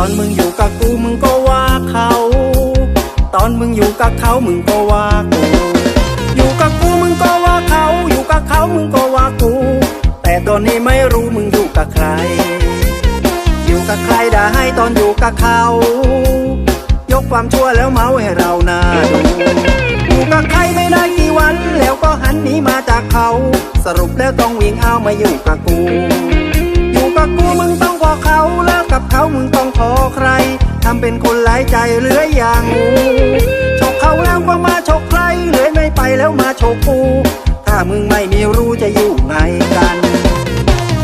อนมึงอยู่กับกูมึงก็ว่าเขา ตอนมึงอยู่กับเขามึงก็ว่ากู อยู่กับกูมึงก็ว่าเขา อยู่กับเขามึงก็ว่ากู แต่ตอนนี้ไม่รู้มึงอยู่กับใคร อยู่กับใครได้ให้ตอนอยู่กับเขา ยกความชั่วแล้วเมาให้เราหน้าดูอยู่กับใครไม่ได้กี่วัน แล้วก็หันหนีมาจากเขา สรุปแล้วต้องวิ่งเอามาอยู่กับกูำเป็นคนหลายใจเหลืออย่างงูฉกเขาแล้วก็มาฉกใครเหลือไม่ไปแล้วมาฉกกู ถ้ามึงไม่มีรู้จะอยู่ไงกัน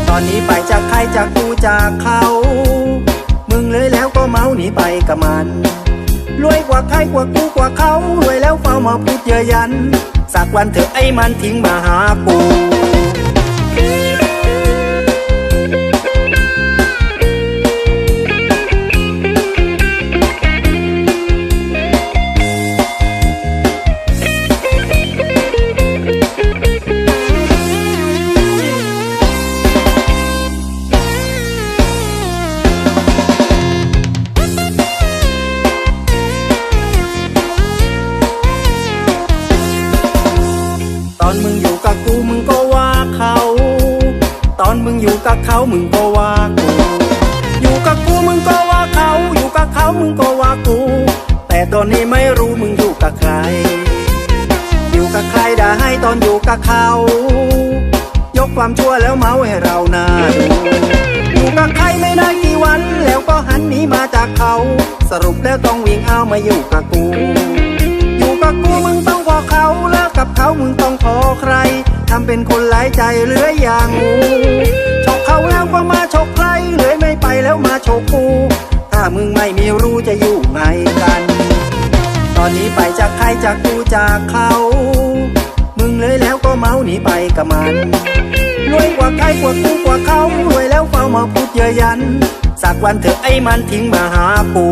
ตอนนี้ไปจากใครจากกูจากเขา มึงเลยแล้วก็เมาหนีไปกับมันรวยกว่าใครกว่ากูกว่าเขารวยแล้วเฝ้ามาพูดเยอยัน สักวันเถอะไอ้มันทิ้งมาหากู อนมึงอยู่กับกูมึงก็ว่าเขา ตอนมึงอยู่กับเขามึงก็ว่ากู อยู่กับกูมึงก็ว่าเขา อยู่กับเขามึงก็ว่ากู แต่ตอนนี้ไม่รู้มึงอยู่กับใคร อยู่กับใครได่าให้ตอนอยู่กับเขา ยกความชั่วแล้วเมาให้เราหนาดูอยู่กับใครไม่ได้กี่วันแล้วก็หันหนีมาจากเขา สรุปแล้วต้องวิ่งเอามาอยู่กับกู อยู่กับกูมึงต้องพอเขาแล้วกับเขา ใคร ทำเป็นคนหลายใจเหลืออย่างงูฉกเขาแล้วก็มาฉกใครเลือไม่ไปแล้วมาฉกกู ถ้ามึงไม่มีรู้จะอยู่ไงกัน ตอนนี้ไปจากใครจากกูจากเขา มึงเลยแล้วก็เมาหนีไปกับมันรวยกว่าใครกว่ากูกว่าเขารวยแล้วเฝ้ามาพูดเยอะยัน สักวันเถอะไอ้มันทิ้งมาหากู